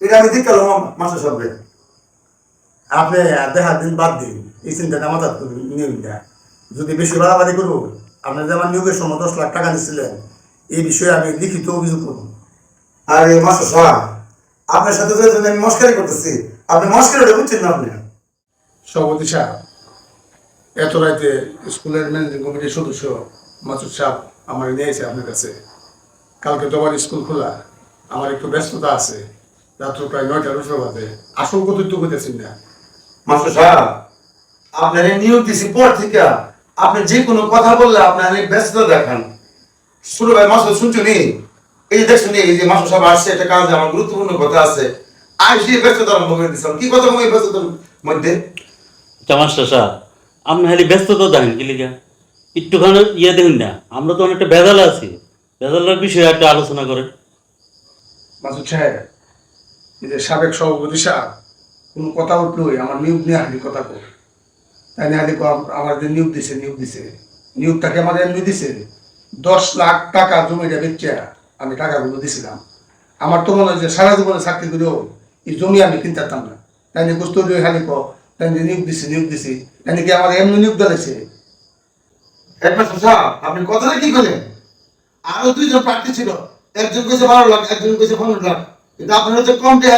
এটা আমি সাহেব আপনি দেখা দিন বাদ দিন এই চিন্তাটা মাথার নিয়ম দেয় যদি বেশি বাড়াবাড়ি করব আপনি যেমন নিয়োগের সময় দশ লাখ টাকা দিচ্ছিলেন এই বিষয়ে আমি লিখিত অভিযোগ করব। আরে মাস্টার সাহেব আপনার সাথে তো আমি মস্কারি করতেছি আপনি মস্কারিটা বুঝছেন না আপনি? সভাপতি সাহেব এত রাতে স্কুলের ম্যানেজিং কমিটির সদস্য মাসুদ সাহেব আমার নিয়েছে আপনার কাছে। কালকে তো আবার স্কুল খোলা আমার একটু ব্যস্ততা আছে। রাত্র প্রায় নয়টার উপরে বাজে। আসল কথা তো না। মাস্টার সাহেব আপনার এই নিয়োগ দিছি পর থেকে আপনি যে কোনো কথা বললে আপনার ব্যস্ত দেখান। শুরু ভাই মাস্টার শুনছো নি? এই যে দেখছেন এই যে মাস্টার সাহেব আসছে একটা কাজে আমার গুরুত্বপূর্ণ কথা আছে। আইসি ব্যস্ততা আরম্ভ করে দিচ্ছিলাম কি কথা ব্যস্ততার মধ্যে? মাস্টার সাহেব আপনি খালি ব্যস্ততা দেখেন কি লিখা। একটুখানি ইয়ে দেখুন না আমরা তো অনেকটা ভেজালে আছি। ভেজালের বিষয়ে একটা আলোচনা করেন। মাসুদ সাহেব যে সাবেক সভাপতি সাহেব, কোনো কথা উঠলোই আমার নিয়োগ নিয়ে হালি কথা কর তাই না হালি আমার যে নিয়োগ দিছে নিয়োগ দিছে। নিয়োগটাকে আমার এমনি দিছে, দশ লাখ টাকা জমিটা বেচে আমি টাকাগুলো দিছিলাম। আমার তো মনে হয় যে সারা জীবনে চাকরি করেও এই জমি আমি কিনতে পারতাম না। তাই নিয়ে দিয়ে খালি ক তাই নিয়ে নিয়োগ দিছি নিয়োগ দিছি। তাই নাকি আমার এমনি নিয়োগ দিয়েছে আপনি কথাটা কি করলেন আরও দুইজন প্রার্থী ছিল। একজন কইছে বারো লাখ, একজন কইছে পনেরো লাখ। কিন্তু আপনার হচ্ছে কম টাকা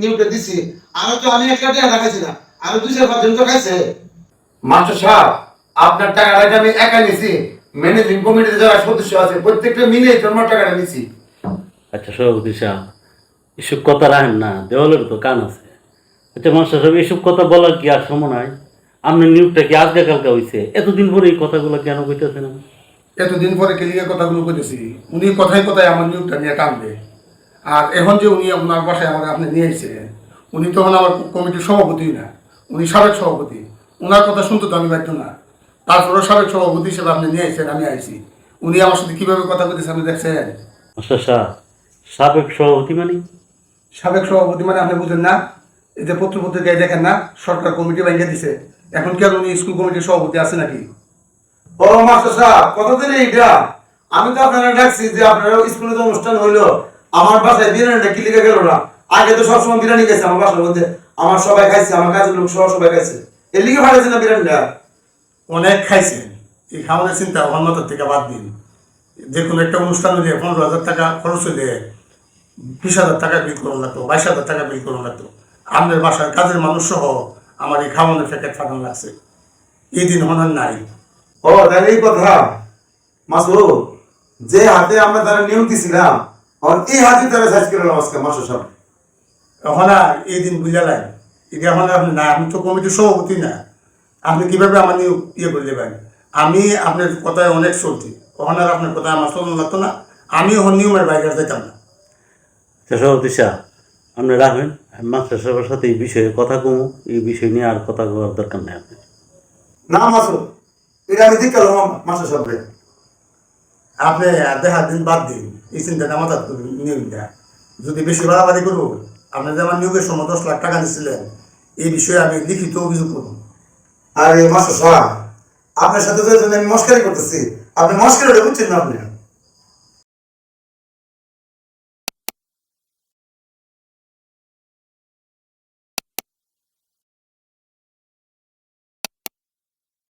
নিয়োগটা দিছি। আরও তো আমি একটা টাকা দেখাইছি না। আরও দুই চার পাঁচজন তো খাইছে। মাস্টার সাহেব আপনার টাকাটা আমি একা নিছি। ম্যানেজিং কমিটিতে যারা সদস্য আছে প্রত্যেকটা মিলে তোমার টাকাটা নিছি। আচ্ছা সভাপতি সাহেব এসব কথা রাখেন না। দেওয়ালের তো কান আছে। আচ্ছা মাস্টার সাহেব এসব কথা বলার কি আর সময় নাই? আপনার নিয়োগটা কি আজকে কালকে হয়েছে এতদিন পরে এই কথাগুলো কেন কইতেছেন? এতদিন পরে কেলিকে কথাগুলো কইতেছি। উনি কথায় কথায় আমার নিয়োগটা নিয়ে টানবে আর এখন যে উনি আপনার বাসায় আমাকে আপনি নিয়ে এসেছেন উনি তখন আমার কমিটির সভাপতি না উনি সাবেক সভাপতি। ওনার কথা শুনতে তো আমি বাধ্য না। তারপরেও সাবেক সভাপতি হিসেবে আপনি নিয়ে এসেছেন আমি আইছি। উনি আমার সাথে কীভাবে কথা কইতেছে আপনি দেখছেন? মাস্টার সাহেব সাবেক সভাপতি মানে? সাবেক সভাপতি মানে আপনি বুঝেন না এই যে পত্র পত্রিকায় দেখেন না সরকার কমিটি ভেঙে দিছে। এখন কেন উনি স্কুল কমিটির সভাপতি আছে নাকি? ও মাস্টার সাহেব কতদিন এইটা? আমি তো আপনারা ডাকছি যে আপনারা স্কুলে যে অনুষ্ঠান হইল আমার বাসায় বিরিয়ানিটা কি লিখে গেল না আগে তো সবসময় বিরিয়ানি খাইছে আমার বাসার মধ্যে। আমার সবাই খাইছে আমার কাজের লোক সহ সবাই খাইছে। এর লিখে ফাটাইছে না বিরিয়ানিটা অনেক খাইছেন। এই খাওয়ানোর চিন্তা অন্যতার থেকে বাদ দিন। যে কোনো একটা অনুষ্ঠান হলে পনেরো হাজার টাকা খরচ হলে বিশ হাজার টাকা বিল করুন লাগতো বাইশ হাজার টাকা বিল করুন লাগতো। আমাদের বাসার কাজের মানুষ সহ আমার এই খাওয়ানোর প্যাকেট ফাটানো লাগছে এই দিন হনার নাই। ও তাহলে এই কথা। মাসু যে হাতে আমরা তারা নিয়োগ দিছিলাম আর এই হাতে তারা সাইজ করে আজকে মাস্টার সাহেব এখন আর এই দিন বুঝালেন এটা এখন আপনি না আমি তো কমিটির সভাপতি না। আপনি কীভাবে আমার ইয়ে করে দেবেন? আমি আপনার কথায় অনেক চলছি ওখানে আর আপনার কথায় আমার চলন লাগতো না। আমি ওখানে নিয়মের বাইরে আর যেতাম না। সভাপতি সাহেব আপনি রাখবেন আমি মাস্টার সাহেবের সাথে এই বিষয়ে কথা কমু। এই বিষয় নিয়ে আর কথা বলার দরকার নেই আপনি না মাসু এটা আমি ঠিক করলাম মাস্টার সাহেব আপনি দেখা দিন, বাদ দিন। এই চিন্তাটা মাথার নিয়ম দেয় যদি বেশি বাড়াবাড়ি করব, আপনি যে আমার নিয়োগের সময় দশ লাখ টাকা দিচ্ছিলেন এই বিষয়ে আমি লিখিত অভিযোগ করব। এই মাস্টার আপনার সাথে আমি মস্কারি করতেছি, আপনি মস্কারিটা বুঝছেন না আপনি?